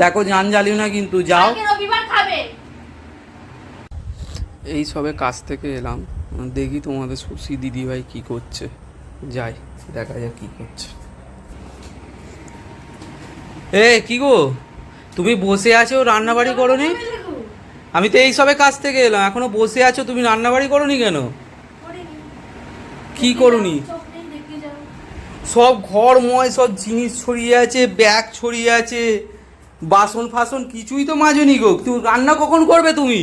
দেখো জান জ্বালিও না কিন্তু যাও। এই সবে কাজ থেকে এলাম দেখি তোমাদের সুশি দিদিভাই কি করছে। যাই দেখা যাক কি করছে। এ কি গো? তুমি বসে আছো রান্নাবাড়ি করনি? আমি তো এই সবে কাজ থেকে এলাম এখনও বসে আছো তুমি রান্নাবাড়ি করনি কেন? কি করুনি? সব ঘরময় সব জিনিস ছড়িয়ে আছে ব্যাগ ছড়িয়ে আছে। বাসন ফাসন কিছুই তো মাজনি গো। তুমি রান্না কখন করবে তুমি?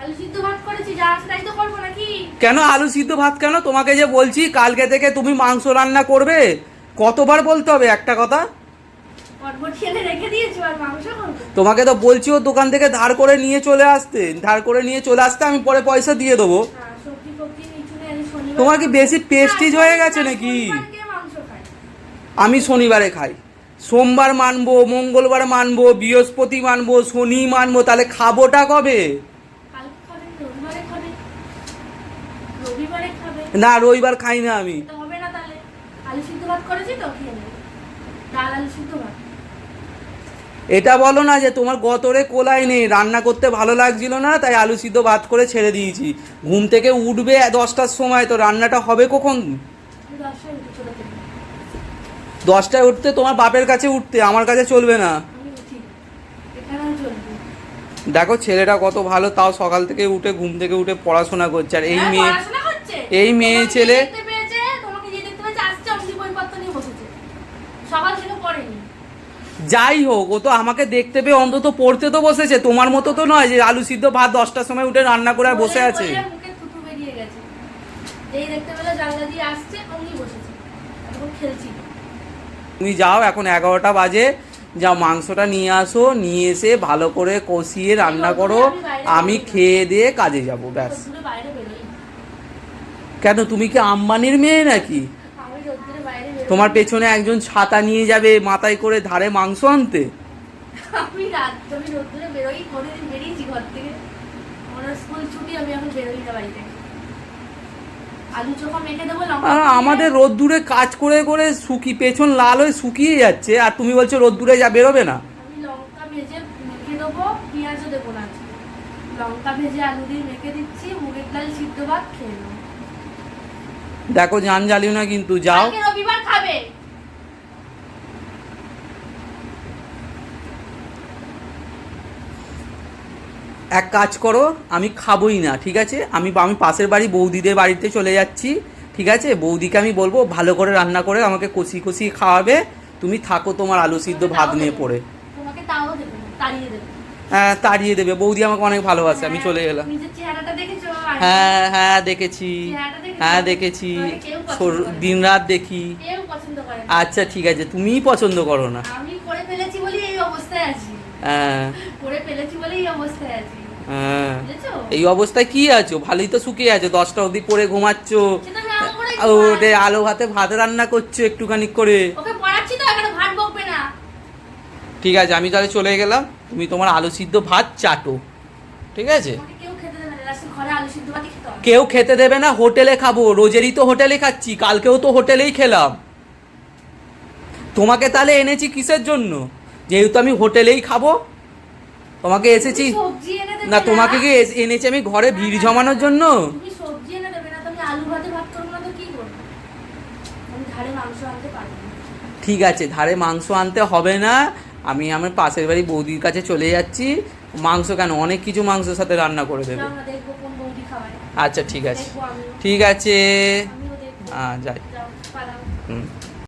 আলু সিদ্ধ ভাত করেছি যা আছে তাই তো করব নাকি? কেন আলু সিদ্ধ ভাত কেন? তোমাকে যে বলছি কালকে থেকে তুমি মাংস রান্না করবে কতবার বলতে হবে একটা কথা? তোমাকে তো বলছি ও দোকান থেকে ধার করে নিয়ে চলে আসতে। ধার করে নিয়ে চলে আসতে আমি পরে পয়সা দিয়ে দেবো। হ্যাঁ তোমার কি বেশি প্রেস্টিজ হয়ে গেছে নাকি? আমি শনিবারে খাই। সোমবার মানবো, মঙ্গলবার মানবো, বৃহস্পতি মানবো, শনি মানবো, তাহলে খাবোটা কবে? না, রবিবার খাই না আমি। এটা বলো না যে তোমার গতরে কোলাই নেই, রান্না করতে ভালো লাগছিল না, তাই আলু সিদ্ধ ভাত করে ছেড়ে দিয়েছি। ঘুম থেকে উঠবে দশটার সময়, তো রান্নাটা হবে কখন? দশটায় উঠতে তোমার বাপের কাছে উঠতে আমার কাছে চলবে না। দেখো ছেলেটা কত ভালো তাও সকাল থেকে উঠে ঘুম থেকে উঠে পড়াশোনা করছে। আর এই হ্যাঁ, মেয়ে এই মেয়ে ছেলে-। যাই হোক ও তো আমাকে দেখতে পেয়ে অন্তত পড়তে তো বসেছে। তোমার মতো তো নয় যে আলু সিদ্ধ ভাত দশটার সময় উঠে রান্না করে বসে আছে। দেখতে পেল জানলা দিয়ে আসছে, অমনি বসেছে। এখন খেলছি। তুমি যাও এখন এগারোটা বাজে। যাও মাংসটা নিয়ে আসো নিয়ে এসে ভালো করে কষিয়ে রান্না করো। আমি খেয়ে দিয়ে কাজে যাব ব্যাস। কেন তুমি কি আম্বানির মেয়ে নাকি। তোমার পেছনে একজন ছাতা নিয়ে যাবে মাথায় করে ধারে মাংস আনতে? আমি স্কুল ছুটি আমি এখন বেরোই না থেকে রোদ আমাদের রোদ্দুরে কাজ করে করে শুকি পেছন লাল হয়ে শুকিয়ে যাচ্ছে আর তুমি বলছো রোদ দূরে যা বেরোবে না। লঙ্কা ভেজে মেখে দেবো পেঁয়াজও দেবো না লঙ্কা ভেজে আলু দিয়ে মেখে দিচ্ছি মুগের ডাল সিদ্ধ ভাত খেয়ে দেখো জান জ্বালিও না কিন্তু যাও। রবিবার খাবে। এক কাজ করো আমি খাবোই না ঠিক আছে? আমি আমি পাশের বাড়ি বৌদিদের বাড়িতে চলে যাচ্ছি ঠিক আছে? বৌদিকে আমি বলব ভালো করে রান্না করে আমাকে কষি কষি খাওয়াবে তুমি থাকো তোমার আলু সিদ্ধ ভাত নিয়ে পড়ে। হ্যাঁ তাড়িয়ে দেবে। বৌদি আমাকে অনেক ভালোবাসে আমি চলে গেলাম। হ্যাঁ হ্যাঁ দেখেছি। হ্যাঁ দেখেছি। দিন রাত দেখি। আচ্ছা ঠিক আছে। তুমিই পছন্দ করো না। আমি করে ফেলেছি বলে এই অবস্থায় আছি। হ্যাঁ। এই অবস্থায় হ্যাঁ। এই অবস্থায় কি আছো? ভালোই তো শুকিয়ে আছো। দশটা অবধি পরে ঘুমাচ্ছ। ওটে আলো ভাতে ভাত রান্না করছ একটুখানি করে। ঠিক আছে আমি তাহলে চলে গেলাম। তুমি তোমার আলু সিদ্ধ ভাত চাটো। ঠিক আছে? কেউ খেতে দেবে না হোটেলে খাব। রোজেরই তো হোটেলে খাচ্ছি কালকেও তো হোটেলেই খেলাম। তোমাকে তাহলে এনেছি কিসের জন্য? যেহেতু আমি হোটেলেই খাব তোমাকে এসেছি। না তোমাকে কি এনেছি আমি ঘরে ভিড় জমানোর জন্য? ঠিক আছে ধারে মাংস আনতে হবে না। আমি আমার পাশের বাড়ি বৌদির কাছে চলে যাচ্ছি। মাংস কেন? অনেক কিছু মাংসের সাথে রান্না করে দেবে। আচ্ছা ঠিক আছে। ঠিক আছে। হ্যাঁ যাই। হুম।